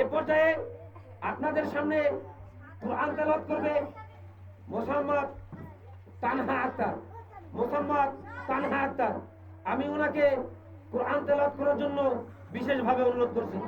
এ পর্যায়ে আপনাদের সামনে কোরআন তেলাওয়াত করবে মোসাম্মদ তানহা আক্তার। মোসাম্মদ তানহা আক্তার। আমি ওনাকে কোরআন করার জন্য বিশেষভাবে অনুরোধ করছি।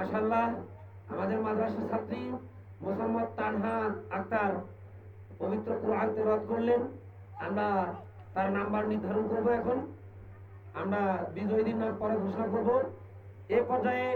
মাশাল্লাহ আমাদের মাদ্রাসার ছাত্রী মোসাম্মদ তানহা আক্তার পবিত্র কোরআন তেরত করলেন। আমরা তার নাম্বার নির্ধারণ করব এখন। আমরা বিজয়ীদের নাম পরে ঘোষণা করব। এ পর্যায়ে